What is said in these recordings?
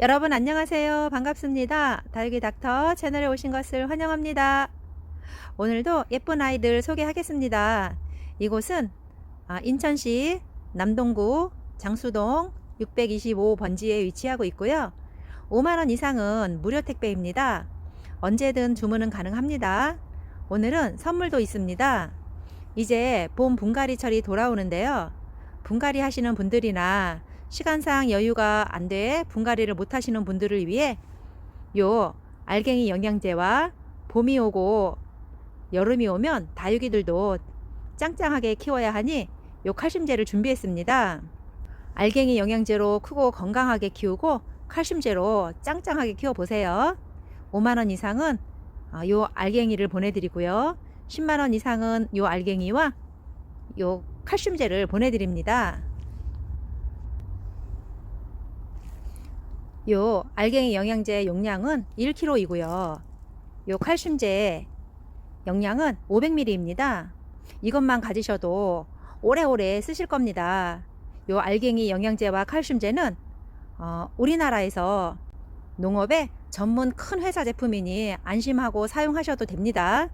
여러분 안녕하세요. 반갑습니다. 다육이 닥터 채널에 오신 것을 환영합니다. 오늘도 예쁜 아이들 소개하겠습니다. 이곳은 아, 인천시 남동구 장수동 625번지에 위치하고 있고요. 5만원 이상은 무료 택배입니다. 언제든 주문은 가능합니다. 오늘은 선물도 있습니다. 이제 봄 분갈이철이 돌아오는데요. 분갈이 하시는 분들이나 시간상 여유가 안 돼 분갈이를 못 하시는 분들을 위해 요 알갱이 영양제와 봄이 오고 여름이 오면 다육이들도 짱짱하게 키워야 하니 요 칼슘제를 준비했습니다. 알갱이 영양제로 크고 건강하게 키우고 칼슘제로 짱짱하게 키워 보세요. 5만 원 이상은 어, 요 알갱이를 보내드리고요. 10만 원 이상은 요 알갱이와 요 칼슘제를 보내드립니다. 요 알갱이 영양제 용량은 1kg이고요. 요 칼슘제 용량은 500ml입니다. 이것만 가지셔도 오래오래 쓰실 겁니다. 요 알갱이 영양제와 칼슘제는 어, 우리나라에서 농업의 전문 큰 회사 제품이니 안심하고 사용하셔도 됩니다.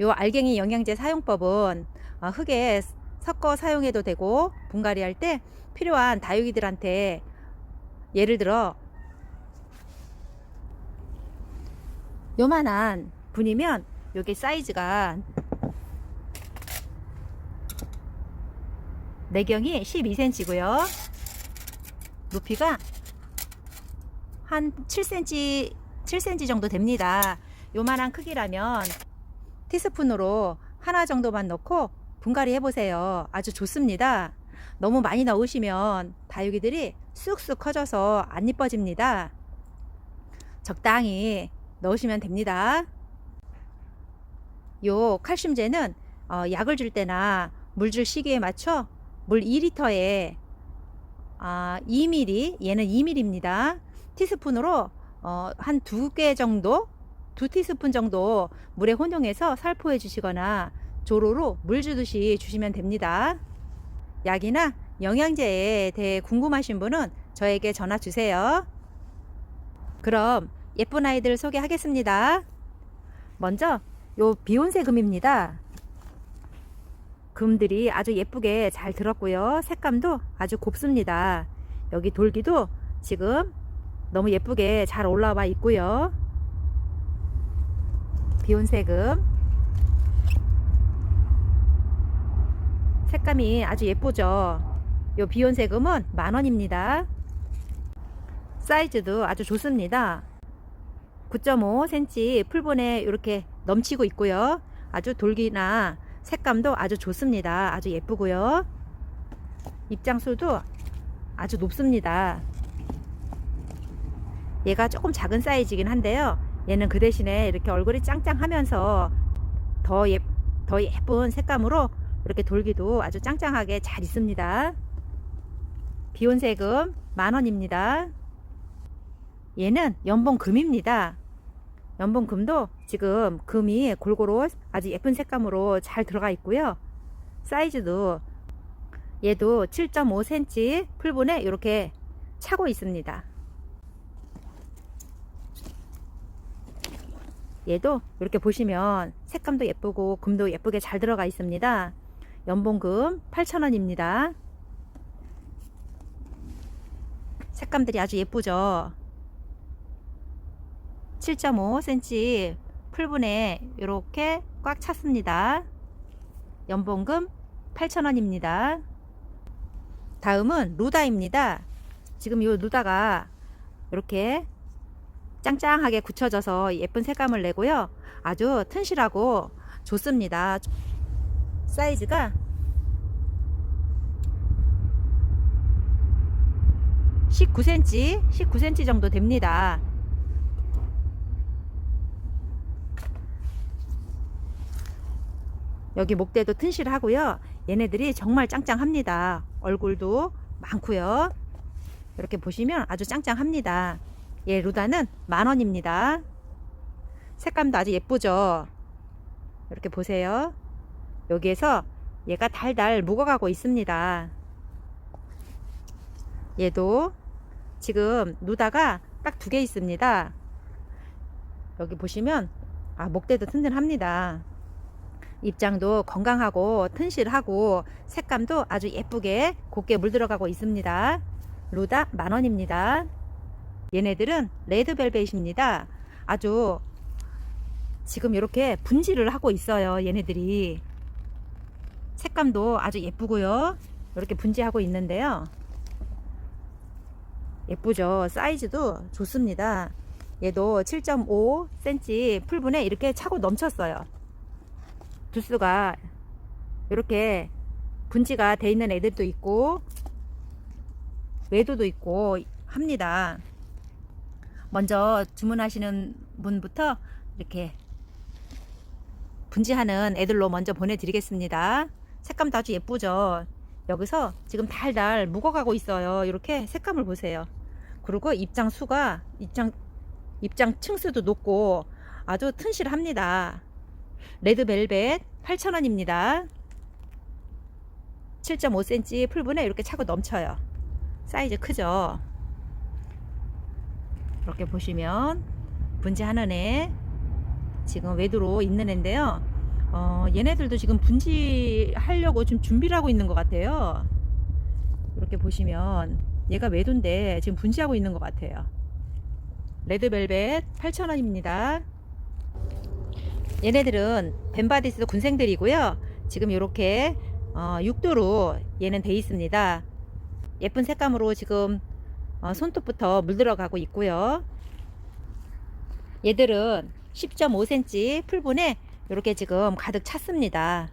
요 알갱이 영양제 사용법은 어, 흙에 섞어 사용해도 되고 분갈이 할 때 필요한 다육이들한테 예를 들어 요만한 분이면 요게 사이즈가 내경이 12cm고요. 높이가 한 7cm, 7cm 정도 됩니다. 요만한 크기라면 티스푼으로 하나 정도만 넣고 분갈이 해보세요. 아주 좋습니다. 너무 많이 넣으시면 다육이들이 쑥쑥 커져서 안 이뻐집니다. 적당히 넣으시면 됩니다. 요 칼슘제는 어, 약을 줄 때나 물 줄 시기에 맞춰 물 2리터에 아, 2ml, 얘는 2ml입니다. 티스푼으로 어, 한 두 개 정도, 두 티스푼 정도 물에 혼용해서 살포해 주시거나 조로로 물 주듯이 주시면 됩니다. 약이나 영양제에 대해 궁금하신 분은 저에게 전화 주세요. 그럼 예쁜 아이들 소개하겠습니다. 먼저 요 비온세 금입니다. 금들이 아주 예쁘게 잘 들었고요. 색감도 아주 곱습니다. 여기 돌기도 지금 너무 예쁘게 잘 올라와 있고요. 비온세금 색감이 아주 예쁘죠. 요 비온세금은 만 원입니다. 사이즈도 아주 좋습니다. 9.5cm 풀분에 이렇게 넘치고 있고요. 아주 돌기나 색감도 아주 좋습니다. 아주 예쁘고요. 입장수도 아주 높습니다. 얘가 조금 작은 사이즈이긴 한데요. 얘는 그 대신에 이렇게 얼굴이 짱짱하면서 더, 예, 더 예쁜 색감으로 이렇게 돌기도 아주 짱짱하게 잘 있습니다. 비온세금 만원입니다. 얘는 연봉금입니다. 연봉금도 지금 금이 골고루 아주 예쁜 색감으로 잘 들어가 있고요. 사이즈도 얘도 7.5cm 풀분에 이렇게 차고 있습니다. 얘도 이렇게 보시면 색감도 예쁘고 금도 예쁘게 잘 들어가 있습니다. 연봉금 8,000원입니다. 색감들이 아주 예쁘죠? 7.5cm 풀분에 이렇게 꽉 찼습니다. 연봉금 8,000원입니다. 다음은 루다입니다. 지금 이 루다가 이렇게 짱짱하게 굳혀져서 예쁜 색감을 내고요. 아주 튼실하고 좋습니다. 사이즈가 19cm, 19cm 정도 됩니다. 여기 목대도 튼실하고요. 얘네들이 정말 짱짱합니다. 얼굴도 많고요. 이렇게 보시면 아주 짱짱합니다. 예, 루다는 만원입니다. 색감도 아주 예쁘죠? 이렇게 보세요. 여기에서 얘가 달달 묵어가고 있습니다. 얘도 지금 누다가 딱 두 개 있습니다. 여기 보시면 아 목대도 튼튼합니다. 입장도 건강하고 튼실하고 색감도 아주 예쁘게 곱게 물들어가고 있습니다. 루다 만원입니다. 얘네들은 레드벨벳입니다. 아주 지금 이렇게 분질을 하고 있어요. 얘네들이 색감도 아주 예쁘고요. 이렇게 분지하고 있는데요. 예쁘죠. 사이즈도 좋습니다. 얘도 7.5cm 풀분에 이렇게 차고 넘쳤어요. 두수가 이렇게 분지가 돼 있는 애들도 있고 외도도 있고 합니다. 먼저 주문하시는 분부터 이렇게 분지하는 애들로 먼저 보내드리겠습니다. 색감도 아주 예쁘죠. 여기서 지금 달달 묵어가고 있어요. 이렇게 색감을 보세요. 그리고 입장 수가 입장 입장 층수도 높고 아주 튼실합니다. 레드벨벳 8,000원입니다. 7.5cm 풀분에 이렇게 차고 넘쳐요. 사이즈 크죠? 이렇게 보시면 분지하는 애 지금 외도로 있는 애인데요. 어, 얘네들도 지금 분지하려고 지금 준비를 하고 있는 것 같아요. 이렇게 보시면 얘가 외도인데 지금 분지하고 있는 것 같아요. 레드벨벳 8,000원입니다. 얘네들은 벤바디스 군생들이고요. 지금 이렇게 어, 6도로 얘는 돼 있습니다. 예쁜 색감으로 지금 어, 손톱부터 물들어가고 있고요. 얘들은 10.5cm 풀분에 이렇게 지금 가득 찼습니다.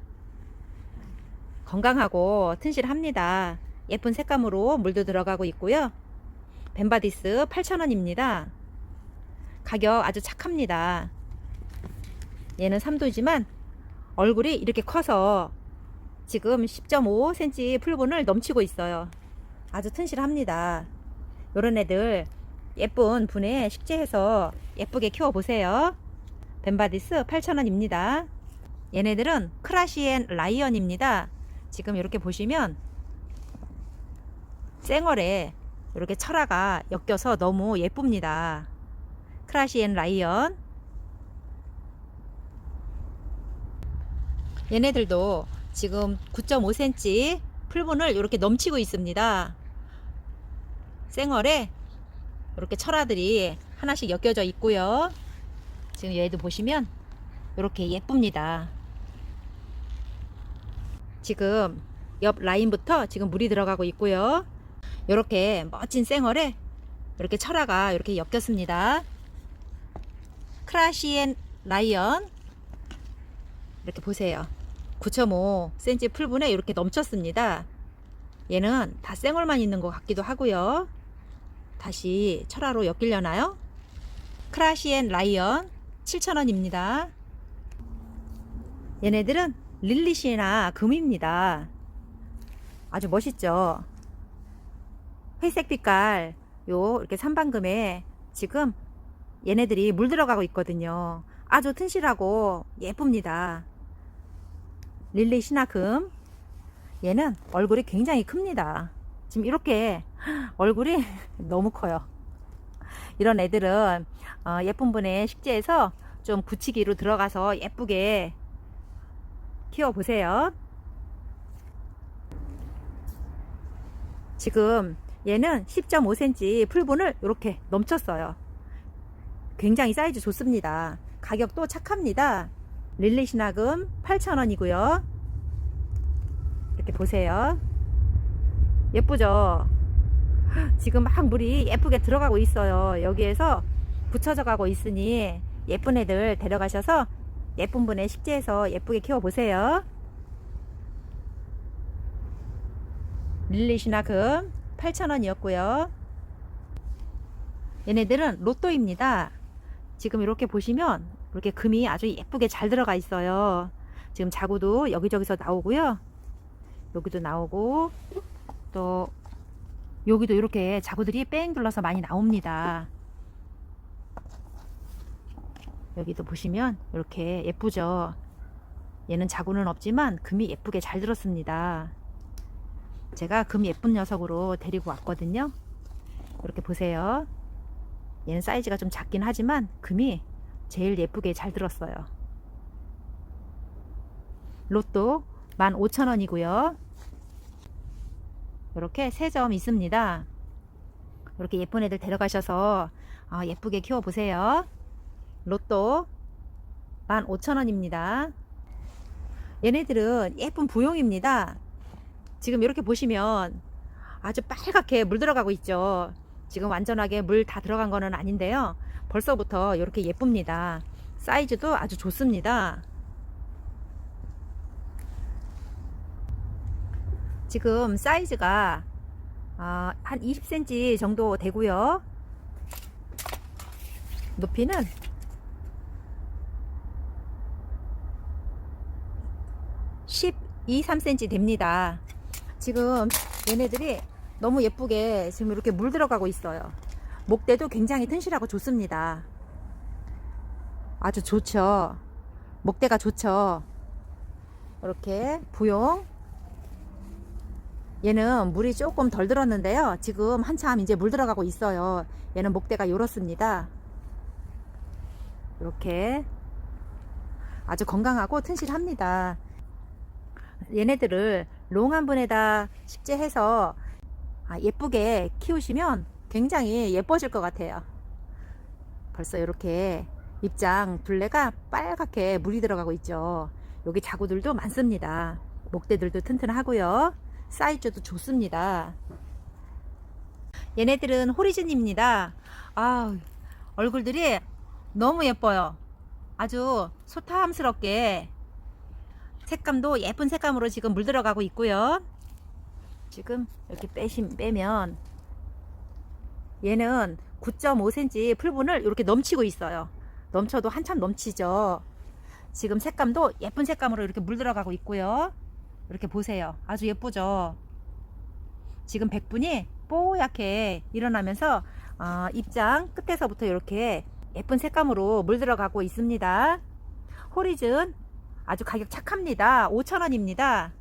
건강하고 튼실합니다. 예쁜 색감으로 물도 들어가고 있고요. 벤바디스 8,000원입니다. 가격 아주 착합니다. 얘는 3도지만 얼굴이 이렇게 커서 지금 10.5cm 풀분을 넘치고 있어요. 아주 튼실합니다. 요런 애들 예쁜 분에 식재해서 예쁘게 키워보세요. 벤바디스 8,000원입니다. 얘네들은 크라시엔 라이언입니다. 지금 이렇게 보시면 쌩얼에 이렇게 철화가 엮여서 너무 예쁩니다. 크라시엔 라이언 얘네들도 지금 9.5cm 풀분을 이렇게 넘치고 있습니다. 쌩얼에 이렇게 철화들이 하나씩 엮여져 있고요. 지금 얘도 보시면 이렇게 예쁩니다. 지금 옆 라인부터 지금 물이 들어가고 있고요. 이렇게 멋진 쌩얼에 이렇게 철화가 이렇게 엮였습니다. 크라시엔 라이언 이렇게 보세요. 9.5cm 풀분에 이렇게 넘쳤습니다. 얘는 다 쌩얼만 있는 것 같기도 하고요. 다시 철화로 엮이려나요? 크라시엔 라이언 7,000원입니다. 얘네들은 릴리시나 금입니다. 아주 멋있죠? 회색 빛깔 요 이렇게 삼방금에 지금 얘네들이 물 들어가고 있거든요. 아주 튼실하고 예쁩니다. 릴리 시나금 얘는 얼굴이 굉장히 큽니다. 지금 이렇게 얼굴이 너무 커요. 이런 애들은 어, 예쁜 분의 식재에서 좀 굳히기로 들어가서 예쁘게 키워보세요. 지금 얘는 10.5cm 풀분을 이렇게 넘쳤어요. 굉장히 사이즈 좋습니다. 가격도 착합니다. 릴리 신화금 8,000원이고요. 이렇게 보세요. 예쁘죠? 지금 막 물이 예쁘게 들어가고 있어요. 여기에서 붙여져 가고 있으니 예쁜 애들 데려가셔서 예쁜 분의 식재에서 예쁘게 키워보세요. 릴리 신화금 8,000원이었고요. 얘네들은 로또입니다. 지금 이렇게 보시면 이렇게 금이 아주 예쁘게 잘 들어가 있어요. 지금 자구도 여기저기서 나오고요. 여기도 나오고 또 여기도 이렇게 자구들이 뺑 둘러서 많이 나옵니다. 여기도 보시면 이렇게 예쁘죠. 얘는 자구는 없지만 금이 예쁘게 잘 들었습니다. 제가 금 예쁜 녀석으로 데리고 왔거든요. 이렇게 보세요. 얘는 사이즈가 좀 작긴 하지만 금이 제일 예쁘게 잘 들었어요. 로또 15,000원이고요. 이렇게 세 점 있습니다. 이렇게 예쁜 애들 데려가셔서 아, 예쁘게 키워보세요. 로또 15,000원입니다. 얘네들은 예쁜 부용입니다. 지금 이렇게 보시면 아주 빨갛게 물 들어가고 있죠. 지금 완전하게 물 다 들어간 거는 아닌데요. 벌써부터 이렇게 예쁩니다. 사이즈도 아주 좋습니다. 지금 사이즈가 아, 한 20cm 정도 되고요. 높이는 12, 3cm 됩니다. 지금 얘네들이 너무 예쁘게 지금 이렇게 물 들어가고 있어요. 목대도 굉장히 튼실하고 좋습니다. 아주 좋죠. 목대가 좋죠. 이렇게 부용. 얘는 물이 조금 덜 들었는데요. 지금 한참 이제 물 들어가고 있어요. 얘는 목대가 요렇습니다. 이렇게 아주 건강하고 튼실합니다. 얘네들을 롱 한 분에다 식재해서 아, 예쁘게 키우시면 굉장히 예뻐질 것 같아요. 벌써 이렇게 입장 둘레가 빨갛게 물이 들어가고 있죠. 여기 자구들도 많습니다. 목대들도 튼튼하고요. 사이즈도 좋습니다. 얘네들은 호리즌입니다. 아, 얼굴들이 너무 예뻐요. 아주 소탐스럽게 색감도 예쁜 색감으로 지금 물 들어가고 있고요. 지금 이렇게 빼심, 빼면 얘는 9.5cm 풀분을 이렇게 넘치고 있어요. 넘쳐도 한참 넘치죠. 지금 색감도 예쁜 색감으로 이렇게 물 들어가고 있고요. 이렇게 보세요. 아주 예쁘죠. 지금 백분이 뽀얗게 일어나면서 어, 입장 끝에서부터 이렇게 예쁜 색감으로 물 들어가고 있습니다. 호리즌 아주 가격 착합니다. 5,000원입니다.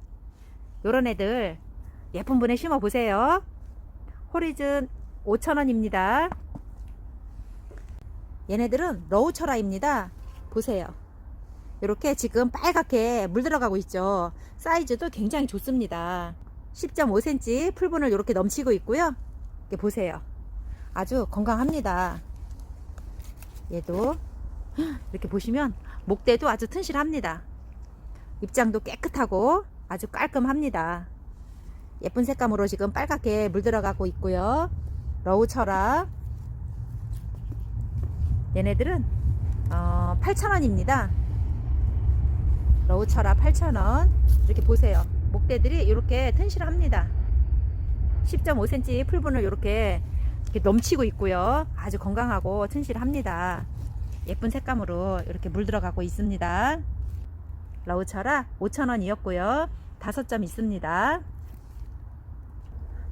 요런 애들 예쁜 분에 심어 보세요. 호리즌 5,000원입니다. 얘네들은 러우철아입니다. 보세요. 이렇게 지금 빨갛게 물 들어가고 있죠. 사이즈도 굉장히 좋습니다. 10.5cm 풀분을 이렇게 넘치고 있고요. 이렇게 보세요. 아주 건강합니다. 얘도 이렇게 보시면 목대도 아주 튼실합니다. 입장도 깨끗하고 아주 깔끔합니다. 예쁜 색감으로 지금 빨갛게 물 들어가고 있고요. 러우 철아 얘네들은 어, 8,000원입니다. 러우 철아 8,000원 이렇게 보세요. 목대들이 이렇게 튼실합니다. 10.5cm 풀분을 이렇게, 이렇게 넘치고 있고요. 아주 건강하고 튼실합니다. 예쁜 색감으로 이렇게 물 들어가고 있습니다. 러우철아 5,000원이었고요. 5점 있습니다.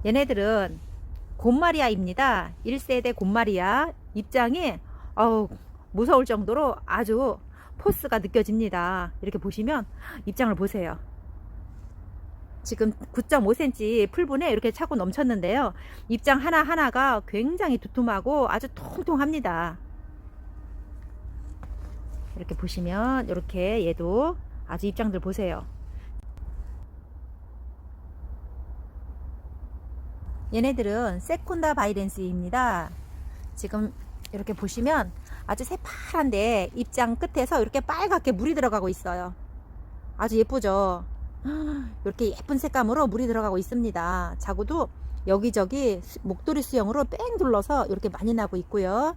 얘네들은 곰마리아입니다. 1세대 곰마리아 입장이 어우, 무서울 정도로 아주 포스가 느껴집니다. 이렇게 보시면 입장을 보세요. 지금 9.5cm 풀분에 이렇게 차고 넘쳤는데요. 입장 하나하나가 굉장히 두툼하고 아주 통통합니다. 이렇게 보시면 이렇게 얘도 아주 입장들 보세요. 얘네들은 세콘다 바이렌스입니다. 지금 이렇게 보시면 아주 새파란데 입장 끝에서 이렇게 빨갛게 물이 들어가고 있어요. 아주 예쁘죠? 이렇게 예쁜 색감으로 물이 들어가고 있습니다. 자구도 여기저기 목도리 수영으로 뺑 둘러서 이렇게 많이 나고 있고요.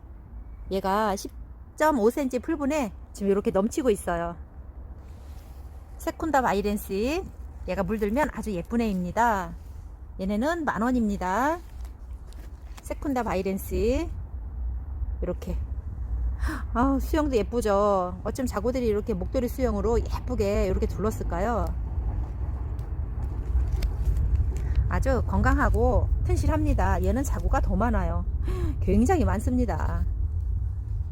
얘가 10.5cm 풀분에 지금 이렇게 넘치고 있어요. 세콘다 바이렌스 얘가 물들면 아주 예쁜 애입니다. 얘네는 만원입니다. 세콘다 바이렌스 이렇게 아 수영도 예쁘죠. 어쩜 자고들이 이렇게 목도리 수영으로 예쁘게 이렇게 둘렀을까요? 아주 건강하고 튼실합니다. 얘는 자구가 더 많아요. 굉장히 많습니다.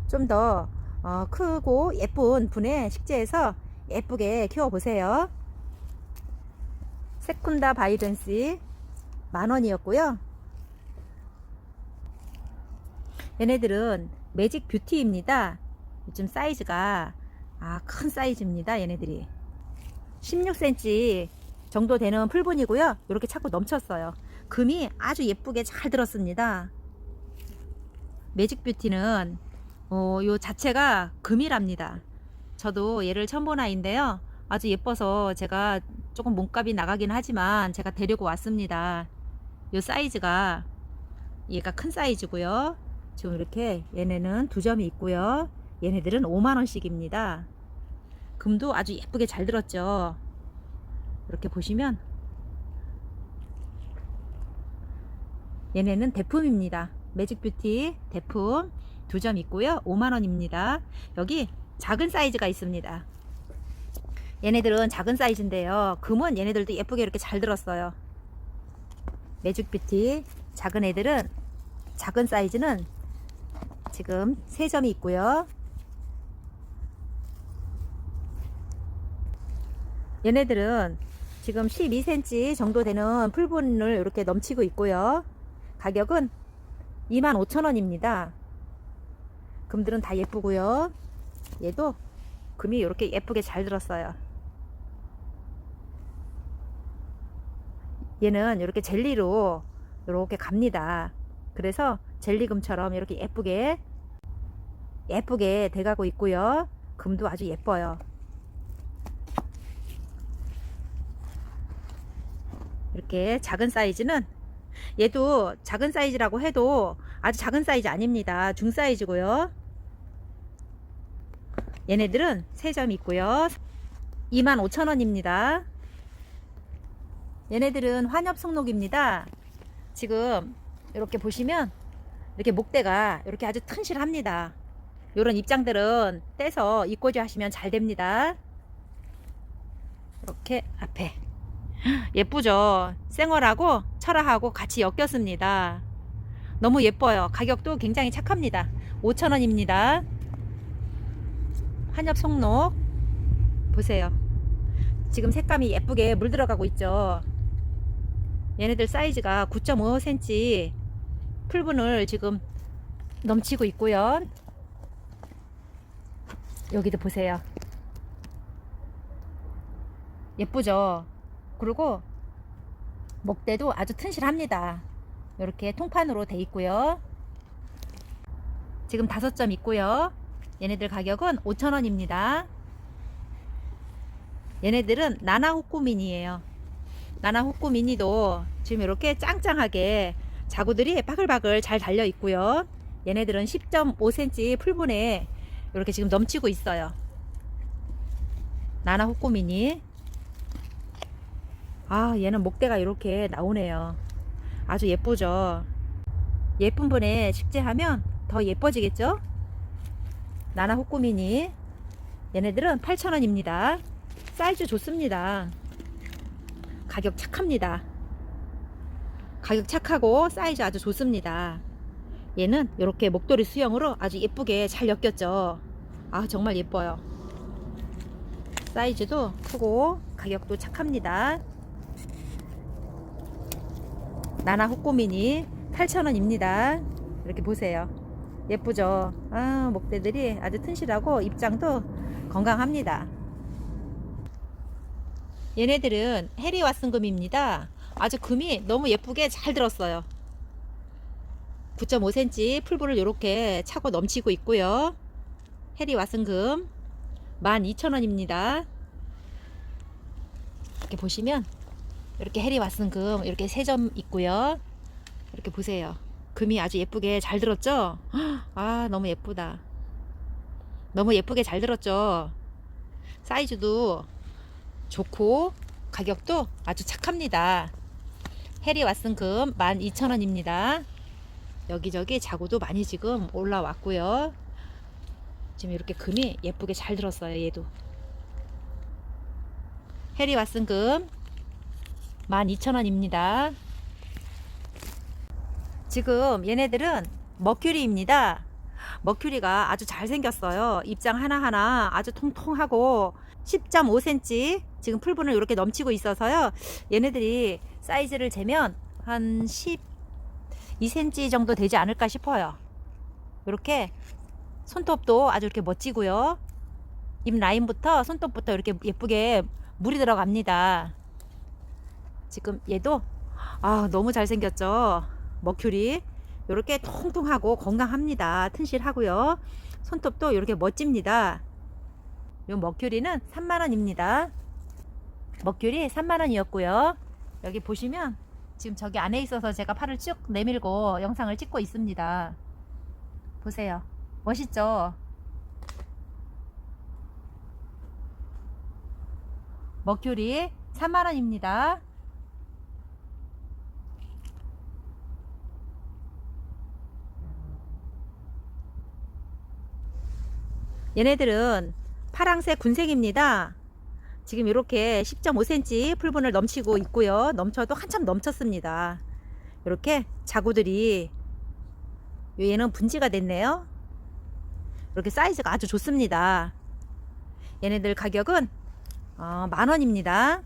좀더 어, 크고 예쁜 분의 식재에서 예쁘게 키워보세요. 세쿤다 바이든스 만원이었고요. 얘네들은 매직 뷰티입니다. 요즘 사이즈가 아, 큰 사이즈입니다. 얘네들이 16cm 정도 되는 풀분이고요. 이렇게 자꾸 넘쳤어요. 금이 아주 예쁘게 잘 들었습니다. 매직 뷰티는 어, 요 자체가 금이랍니다. 저도 얘를 처음 본 아이인데요. 아주 예뻐서 제가 조금 몸값이 나가긴 하지만 제가 데리고 왔습니다. 요 사이즈가 얘가 큰 사이즈고요. 지금 이렇게 얘네는 두 점이 있고요. 얘네들은 5만원씩입니다. 금도 아주 예쁘게 잘 들었죠. 이렇게 보시면 얘네는 대품입니다. 매직 뷰티 대품 두 점 있고요. 5만원입니다. 여기 작은 사이즈가 있습니다. 얘네들은 작은 사이즈인데요. 금은 얘네들도 예쁘게 이렇게 잘 들었어요. 매직 뷰티 작은 애들은 작은 사이즈는 지금 세 점이 있고요. 얘네들은 지금 12cm 정도 되는 풀분을 이렇게 넘치고 있고요. 가격은 25,000원입니다. 금들은 다 예쁘고요. 얘도 금이 이렇게 예쁘게 잘 들었어요. 얘는 이렇게 젤리로 이렇게 갑니다. 그래서 젤리금처럼 이렇게 예쁘게 예쁘게 돼가고 있고요. 금도 아주 예뻐요. 이렇게 작은 사이즈는 얘도 작은 사이즈라고 해도 아주 작은 사이즈 아닙니다. 중 사이즈고요. 얘네들은 3점 있고요. 25,000원입니다. 얘네들은 환엽 속록입니다. 지금 이렇게 보시면 이렇게 목대가 이렇게 아주 튼실합니다. 이런 입장들은 떼서 입고지 하시면 잘 됩니다. 이렇게 앞에 예쁘죠? 생얼하고 철화하고 같이 엮였습니다. 너무 예뻐요. 가격도 굉장히 착합니다. 5,000원입니다. 한엽 속록 보세요. 지금 색감이 예쁘게 물들어가고 있죠. 얘네들 사이즈가 9.5cm 풀분을 지금 넘치고 있고요. 여기도 보세요. 예쁘죠? 그리고 목대도 아주 튼실합니다. 이렇게 통판으로 돼 있고요. 지금 다섯 점 있고요. 얘네들 가격은 5,000원입니다. 얘네들은 나나 호꾸미니예요. 나나 호꾸 미니도 지금 이렇게 짱짱하게 자구들이 바글바글 잘 달려 있고요. 얘네들은 10.5cm 풀분에 이렇게 지금 넘치고 있어요. 나나 호꾸미니. 아, 얘는 목대가 이렇게 나오네요. 아주 예쁘죠? 예쁜 분에 식재하면 더 예뻐지겠죠? 나나 호꾸미니. 얘네들은 8,000원입니다. 사이즈 좋습니다. 가격 착합니다. 가격 착하고 사이즈 아주 좋습니다. 얘는 이렇게 목도리 수영으로 아주 예쁘게 잘 엮였죠. 아, 정말 예뻐요. 사이즈도 크고 가격도 착합니다. 나나 호꼬미니 8,000원입니다. 이렇게 보세요. 예쁘죠? 아, 목대들이 아주 튼실하고 입장도 건강합니다. 얘네들은 해리 왓슨금입니다. 아주 금이 너무 예쁘게 잘 들었어요. 9.5cm 풀불을 이렇게 차고 넘치고 있고요. 해리 왓슨금 12,000원입니다. 이렇게 보시면 이렇게 해리 왓슨금 이렇게 세 점 있고요. 이렇게 보세요. 금이 아주 예쁘게 잘 들었죠? 아, 너무 예쁘다. 너무 예쁘게 잘 들었죠? 사이즈도 좋고 가격도 아주 착합니다. 해리 왓슨금 12,000원입니다. 여기저기 자구도 많이 지금 올라왔고요. 지금 이렇게 금이 예쁘게 잘 들었어요. 얘도. 해리 왓슨금 12,000원입니다. 지금 얘네들은 머큐리입니다. 머큐리가 아주 잘 생겼어요. 입장 하나하나 아주 통통하고 10.5cm 지금 풀분을 이렇게 넘치고 있어서요. 얘네들이 사이즈를 재면 한 12cm 정도 되지 않을까 싶어요. 이렇게 손톱도 아주 이렇게 멋지고요. 입 라인부터 손톱부터 이렇게 예쁘게 물이 들어갑니다. 지금 얘도 아 너무 잘생겼죠. 머큐리 이렇게 통통하고 건강합니다. 튼실하고요. 손톱도 이렇게 멋집니다. 요 머큐리는 3만원입니다. 머큐리 3만원이었고요. 여기 보시면 지금 저기 안에 있어서 제가 팔을 쭉 내밀고 영상을 찍고 있습니다. 보세요. 멋있죠? 머큐리 3만원입니다. 얘네들은 파랑색 군색입니다. 지금 이렇게 10.5cm 풀분을 넘치고 있고요. 넘쳐도 한참 넘쳤습니다. 이렇게 자구들이 얘는 분지가 됐네요. 이렇게 사이즈가 아주 좋습니다. 얘네들 가격은 어, 만 원입니다.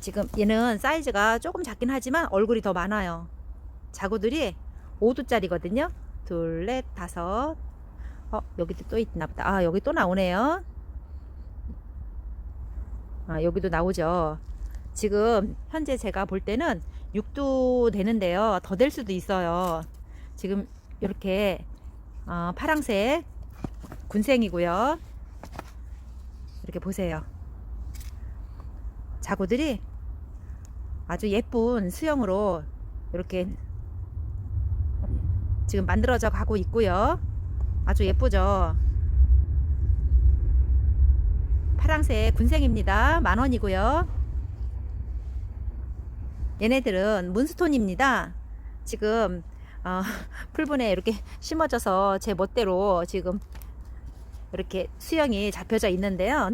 지금 얘는 사이즈가 조금 작긴 하지만 얼굴이 더 많아요. 자구들이 5두짜리거든요. 둘, 넷, 다섯. 어, 여기도 또 있나 보다. 아, 여기 또 나오네요. 아, 여기도 나오죠. 지금 현재 제가 볼 때는 6도 되는데요. 더 될 수도 있어요. 지금 이렇게 어, 파랑색 군생이고요. 이렇게 보세요. 자구들이 아주 예쁜 수영으로 이렇게 지금 만들어져 가고 있고요. 아주 예쁘죠. 파랑색 군생입니다. 만 원이고요. 얘네들은 문스톤입니다. 지금 어, 풀분에 이렇게 심어져서 제 멋대로 지금 이렇게 수영이 잡혀져 있는데요.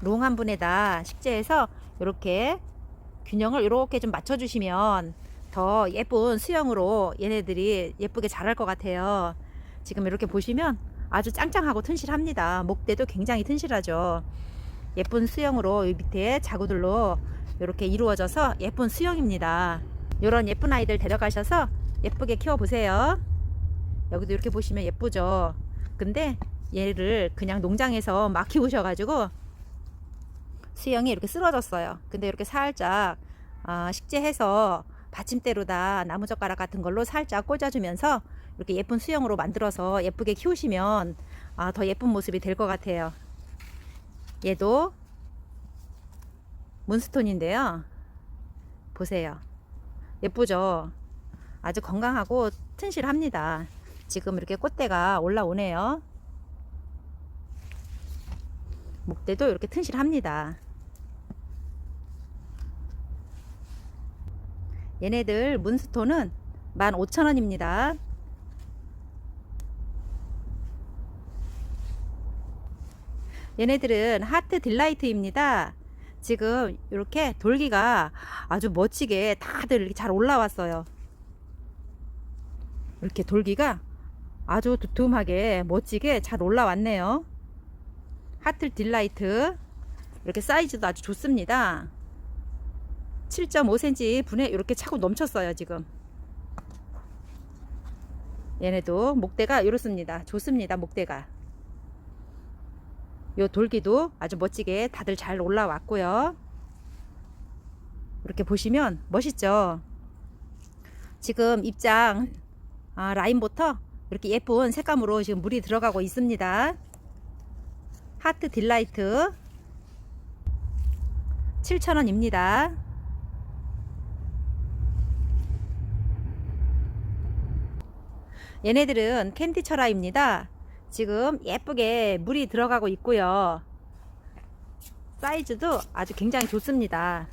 롱 한 분에다 식재해서 이렇게 균형을 이렇게 좀 맞춰주시면 더 예쁜 수영으로 얘네들이 예쁘게 자랄 것 같아요. 지금 이렇게 보시면 아주 짱짱하고 튼실합니다. 목대도 굉장히 튼실하죠. 예쁜 수영으로 이 밑에 자구들로 이렇게 이루어져서 예쁜 수영입니다. 이런 예쁜 아이들 데려가셔서 예쁘게 키워보세요. 여기도 이렇게 보시면 예쁘죠. 근데 얘를 그냥 농장에서 막 키우셔가지고 수영이 이렇게 쓰러졌어요. 근데 이렇게 살짝 아, 식재해서 받침대로다 나무젓가락 같은 걸로 살짝 꽂아주면서 이렇게 예쁜 수영으로 만들어서 예쁘게 키우시면 아, 더 예쁜 모습이 될 것 같아요. 얘도 문스톤인데요. 보세요. 예쁘죠? 아주 건강하고 튼실합니다. 지금 이렇게 꽃대가 올라오네요. 목대도 이렇게 튼실합니다. 얘네들 문스톤은 15,000원입니다. 얘네들은 하트 딜라이트입니다. 지금 이렇게 돌기가 아주 멋지게 다들 이렇게 잘 올라왔어요. 이렇게 돌기가 아주 두툼하게 멋지게 잘 올라왔네요. 하트 딜라이트 이렇게 사이즈도 아주 좋습니다. 7.5cm 분에 이렇게 차고 넘쳤어요 지금. 얘네도 목대가 이렇습니다. 좋습니다 목대가. 요 돌기도 아주 멋지게 다들 잘 올라왔고요. 이렇게 보시면 멋있죠. 지금 입장 아, 라인부터 이렇게 예쁜 색감으로 지금 물이 들어가고 있습니다. 하트 딜라이트 7,000원입니다. 얘네들은 캔디 철화입니다. 지금 예쁘게 물이 들어가고 있고요. 사이즈도 아주 굉장히 좋습니다.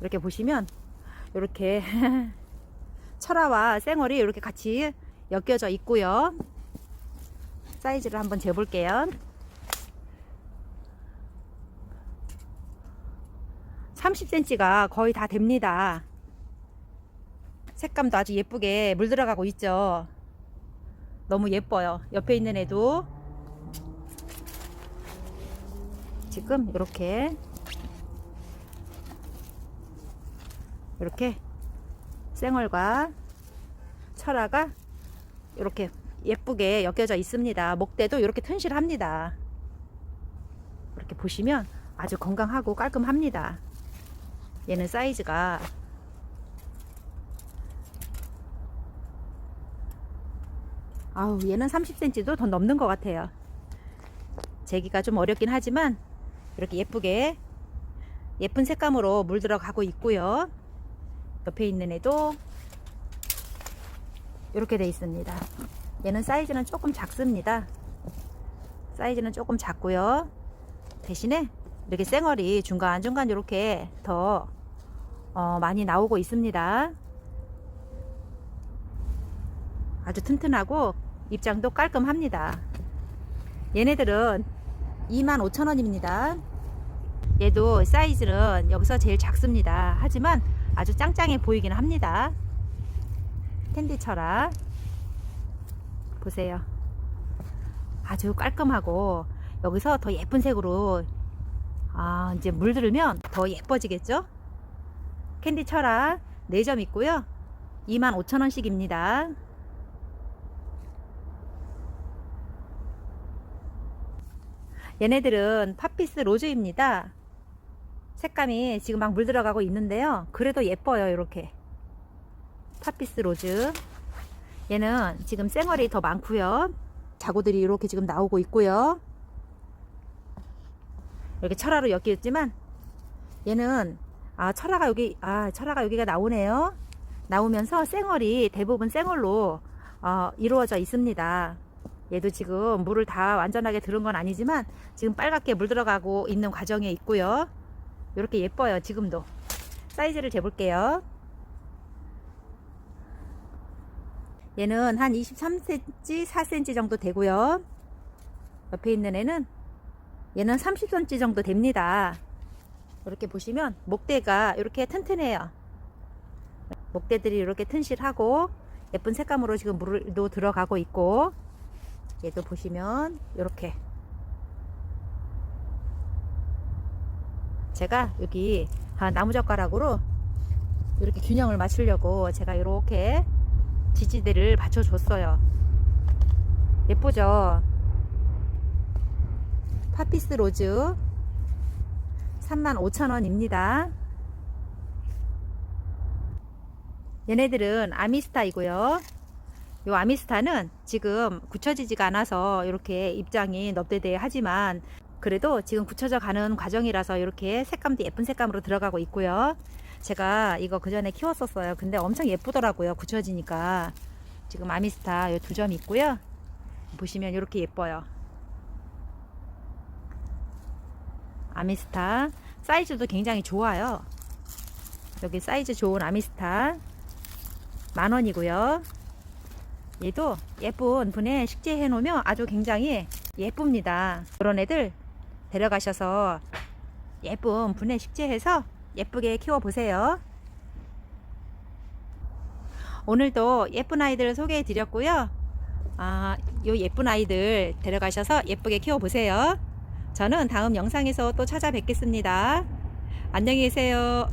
이렇게 보시면 이렇게 철화와 생얼이 이렇게 같이 엮여져 있고요. 사이즈를 한번 재볼게요. 30cm가 거의 다 됩니다. 색감도 아주 예쁘게 물 들어가고 있죠. 너무 예뻐요. 옆에 있는 애도 지금 이렇게 이렇게 생얼과 철화가 이렇게 예쁘게 엮여져 있습니다. 목대도 이렇게 튼실합니다. 이렇게 보시면 아주 건강하고 깔끔합니다. 얘는 사이즈가 아우 얘는 30cm도 더 넘는 것 같아요. 재기가 좀 어렵긴 하지만 이렇게 예쁘게 예쁜 색감으로 물 들어가고 있고요. 옆에 있는 애도 이렇게 돼 있습니다. 얘는 사이즈는 조금 작습니다. 사이즈는 조금 작고요. 대신에 이렇게 쌩얼이 중간중간 이렇게 더 어, 많이 나오고 있습니다. 아주 튼튼하고 입장도 깔끔합니다. 얘네들은 25,000원입니다. 얘도 사이즈는 여기서 제일 작습니다. 하지만 아주 짱짱해 보이긴 합니다. 텐디 철아 보세요. 아주 깔끔하고 여기서 더 예쁜 색으로 아 이제 물들으면 더 예뻐지겠죠? 캔디 철아 4점 있고요. 25,000원씩입니다. 얘네들은 팝피스 로즈입니다. 색감이 지금 막 물 들어가고 있는데요. 그래도 예뻐요, 이렇게. 팝피스 로즈. 얘는 지금 쌩얼이 더 많고요. 자구들이 이렇게 지금 나오고 있고요. 이렇게 철화로 엮였지만 얘는 아 철화가 여기 아 철화가 여기가 나오네요. 나오면서 쌩얼이 대부분 쌩얼로 어, 이루어져 있습니다. 얘도 지금 물을 다 완전하게 들은 건 아니지만 지금 빨갛게 물 들어가고 있는 과정에 있고요. 이렇게 예뻐요. 지금도 사이즈를 재볼게요. 얘는 한 23cm, 4cm 정도 되고요. 옆에 있는 애는 얘는 30cm 정도 됩니다. 이렇게 보시면 목대가 이렇게 튼튼해요. 목대들이 이렇게 튼실하고 예쁜 색감으로 지금 물도 들어가고 있고 얘도 보시면 이렇게 제가 여기 아, 나무젓가락으로 이렇게 균형을 맞추려고 제가 이렇게 지지대를 받쳐줬어요. 예쁘죠? 파피스 로즈 35,000원입니다. 얘네들은 아미스타이고요. 요 아미스타는 지금 굳혀지지가 않아서 이렇게 입장이 넙대대 하지만 그래도 지금 굳혀져 가는 과정이라서 이렇게 색감도 예쁜 색감으로 들어가고 있고요. 제가 이거 그 전에 키웠었어요. 근데 엄청 예쁘더라고요. 굳혀지니까. 지금 아미스타 요 두 점 있고요. 보시면 이렇게 예뻐요. 아미스타 사이즈도 굉장히 좋아요. 여기 사이즈 좋은 아미스타 만 원이고요. 얘도 예쁜 분에 식재해 놓으면 아주 굉장히 예쁩니다. 그런 애들 데려가셔서 예쁜 분에 식재해서 예쁘게 키워 보세요. 오늘도 예쁜 아이들 소개해 드렸고요. 아, 요 예쁜 아이들 데려가셔서 예쁘게 키워 보세요. 저는 다음 영상에서 또 찾아뵙겠습니다. 안녕히 계세요.